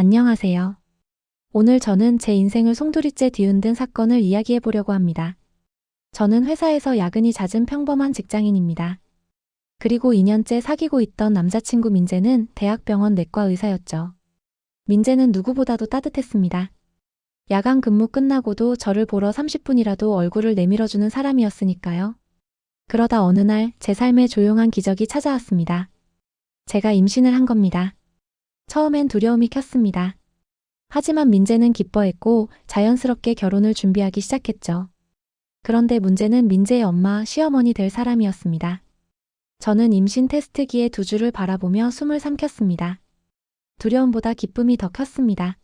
안녕하세요. 오늘 저는 제 인생을 송두리째 뒤흔든 사건을 이야기해 보려고 합니다. 저는 회사에서 야근이 잦은 평범한 직장인입니다. 그리고 2년째 사귀고 있던 남자친구 민재는 대학병원 내과 의사였죠. 민재는 누구보다도 따뜻했습니다. 야간 근무 끝나고도 저를 보러 30분이라도 얼굴을 내밀어주는 사람이었으니까요. 그러다 어느 날 제 삶에 조용한 기적이 찾아왔습니다. 제가 임신을 한 겁니다. 처음엔 두려움이 켰습니다. 하지만 민재는 기뻐했고 자연스럽게 결혼을 준비하기 시작했죠. 그런데 문제는 민재의 엄마, 시어머니 될 사람이었습니다. 저는 임신 테스트기에 두 줄을 바라보며 숨을 삼켰습니다. 두려움보다 기쁨이 더 컸습니다.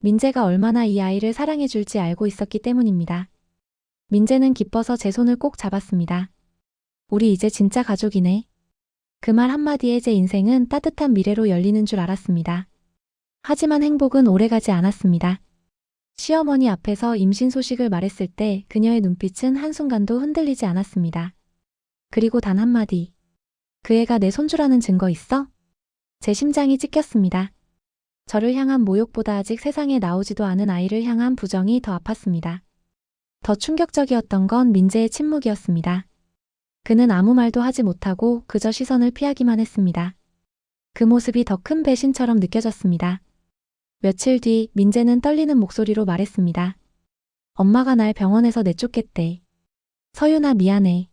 민재가 얼마나 이 아이를 사랑해줄지 알고 있었기 때문입니다. 민재는 기뻐서 제 손을 꼭 잡았습니다. 우리 이제 진짜 가족이네. 그 말 한마디에 제 인생은 따뜻한 미래로 열리는 줄 알았습니다. 하지만 행복은 오래가지 않았습니다. 시어머니 앞에서 임신 소식을 말했을 때 그녀의 눈빛은 한순간도 흔들리지 않았습니다. 그리고 단 한마디. 그 애가 내 손주라는 증거 있어? 제 심장이 찢겼습니다. 저를 향한 모욕보다 아직 세상에 나오지도 않은 아이를 향한 부정이 더 아팠습니다. 더 충격적이었던 건 민재의 침묵이었습니다. 그는 아무 말도 하지 못하고 그저 시선을 피하기만 했습니다. 그 모습이 더 큰 배신처럼 느껴졌습니다. 며칠 뒤 민재는 떨리는 목소리로 말했습니다. 엄마가 날 병원에서 내쫓겠대. 서윤아 미안해.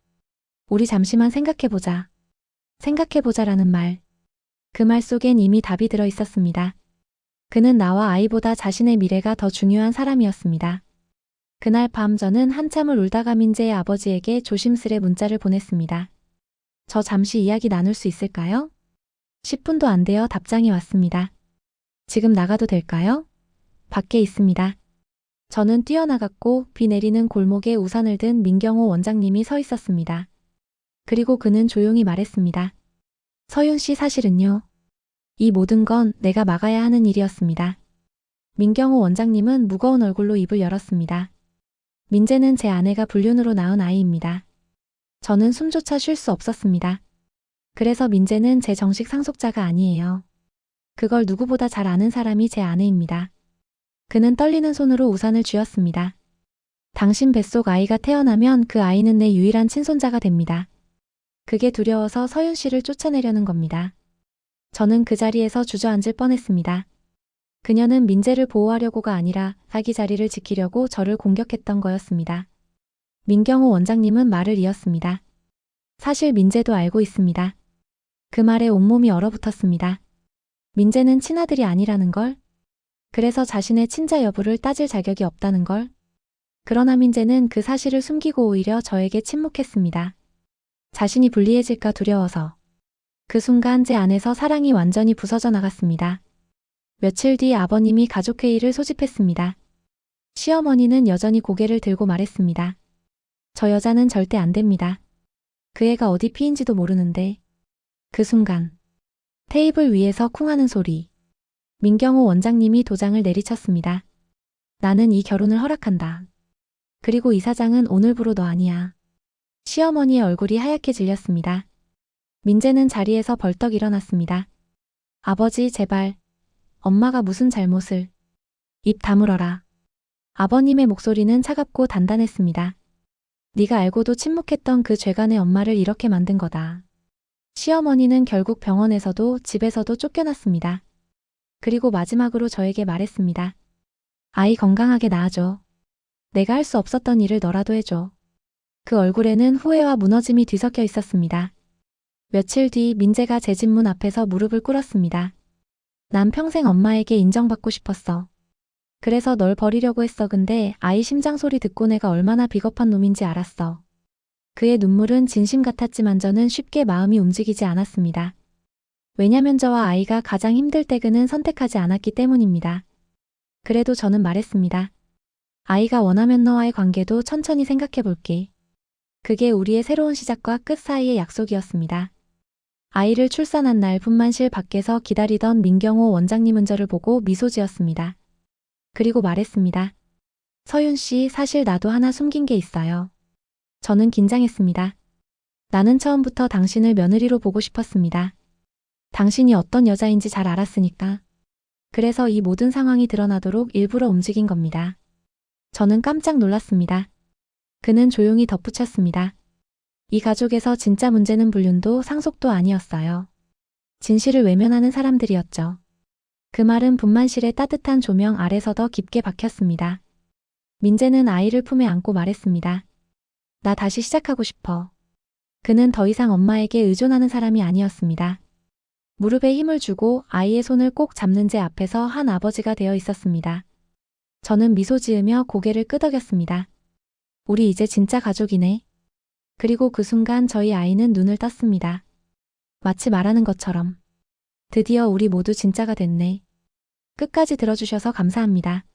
우리 잠시만 생각해보자. 생각해보자라는 말. 그 말 속엔 이미 답이 들어 있었습니다. 그는 나와 아이보다 자신의 미래가 더 중요한 사람이었습니다. 그날 밤 저는 한참을 울다가 민재의 아버지에게 조심스레 문자를 보냈습니다. 저 잠시 이야기 나눌 수 있을까요? 10분도 안 되어 답장이 왔습니다. 지금 나가도 될까요? 밖에 있습니다. 저는 뛰어나갔고 비 내리는 골목에 우산을 든 민경호 원장님이 서 있었습니다. 그리고 그는 조용히 말했습니다. 서윤 씨 사실은요. 이 모든 건 내가 막아야 하는 일이었습니다. 민경호 원장님은 무거운 얼굴로 입을 열었습니다. 민재는 제 아내가 불륜으로 낳은 아이입니다. 저는 숨조차 쉴 수 없었습니다. 그래서 민재는 제 정식 상속자가 아니에요. 그걸 누구보다 잘 아는 사람이 제 아내입니다. 그는 떨리는 손으로 우산을 쥐었습니다. 당신 뱃속 아이가 태어나면 그 아이는 내 유일한 친손자가 됩니다. 그게 두려워서 서윤 씨를 쫓아내려는 겁니다. 저는 그 자리에서 주저앉을 뻔했습니다. 그녀는 민재를 보호하려고가 아니라 자기 자리를 지키려고 저를 공격했던 거였습니다. 민경호 원장님은 말을 이었습니다. 사실 민재도 알고 있습니다. 그 말에 온몸이 얼어붙었습니다. 민재는 친아들이 아니라는 걸? 그래서 자신의 친자 여부를 따질 자격이 없다는 걸? 그러나 민재는 그 사실을 숨기고 오히려 저에게 침묵했습니다. 자신이 불리해질까 두려워서. 그 순간 제 안에서 사랑이 완전히 부서져 나갔습니다. 며칠 뒤 아버님이 가족회의를 소집했습니다. 시어머니는 여전히 고개를 들고 말했습니다. 저 여자는 절대 안 됩니다. 그 애가 어디 피인지도 모르는데. 그 순간 테이블 위에서 쿵하는 소리. 민경호 원장님이 도장을 내리쳤습니다. 나는 이 결혼을 허락한다. 그리고 이사장은 오늘부로 너 아니야. 시어머니의 얼굴이 하얗게 질렸습니다. 민재는 자리에서 벌떡 일어났습니다. 아버지 제발. 엄마가 무슨 잘못을. 입 다물어라. 아버님의 목소리는 차갑고 단단했습니다. 네가 알고도 침묵했던 그 죄간의 엄마를 이렇게 만든 거다. 시어머니는 결국 병원에서도 집에서도 쫓겨났습니다. 그리고 마지막으로 저에게 말했습니다. 아이 건강하게 낳아줘. 내가 할 수 없었던 일을 너라도 해줘. 그 얼굴에는 후회와 무너짐이 뒤섞여 있었습니다. 며칠 뒤 민재가 제 집문 앞에서 무릎을 꿇었습니다. 난 평생 엄마에게 인정받고 싶었어. 그래서 널 버리려고 했어. 근데 아이 심장 소리 듣고 내가 얼마나 비겁한 놈인지 알았어. 그의 눈물은 진심 같았지만 저는 쉽게 마음이 움직이지 않았습니다. 왜냐면 저와 아이가 가장 힘들 때 그는 선택하지 않았기 때문입니다. 그래도 저는 말했습니다. 아이가 원하면 너와의 관계도 천천히 생각해 볼게. 그게 우리의 새로운 시작과 끝 사이의 약속이었습니다. 아이를 출산한 날 분만실 밖에서 기다리던 민경호 원장님 은 저를 보고 미소 지었습니다. 그리고 말했습니다. 서윤 씨, 사실 나도 하나 숨긴 게 있어요. 저는 긴장했습니다. 나는 처음부터 당신을 며느리로 보고 싶었습니다. 당신이 어떤 여자인지 잘 알았으니까. 그래서 이 모든 상황이 드러나도록 일부러 움직인 겁니다. 저는 깜짝 놀랐습니다. 그는 조용히 덧붙였습니다. 이 가족에서 진짜 문제는 불륜도 상속도 아니었어요. 진실을 외면하는 사람들이었죠. 그 말은 분만실의 따뜻한 조명 아래서 더 깊게 박혔습니다. 민재는 아이를 품에 안고 말했습니다. 나 다시 시작하고 싶어. 그는 더 이상 엄마에게 의존하는 사람이 아니었습니다. 무릎에 힘을 주고 아이의 손을 꼭 잡는 제 앞에서 한 아버지가 되어 있었습니다. 저는 미소 지으며 고개를 끄덕였습니다. 우리 이제 진짜 가족이네. 그리고 그 순간 저희 아이는 눈을 떴습니다. 마치 말하는 것처럼. 드디어 우리 모두 진짜가 됐네. 끝까지 들어주셔서 감사합니다.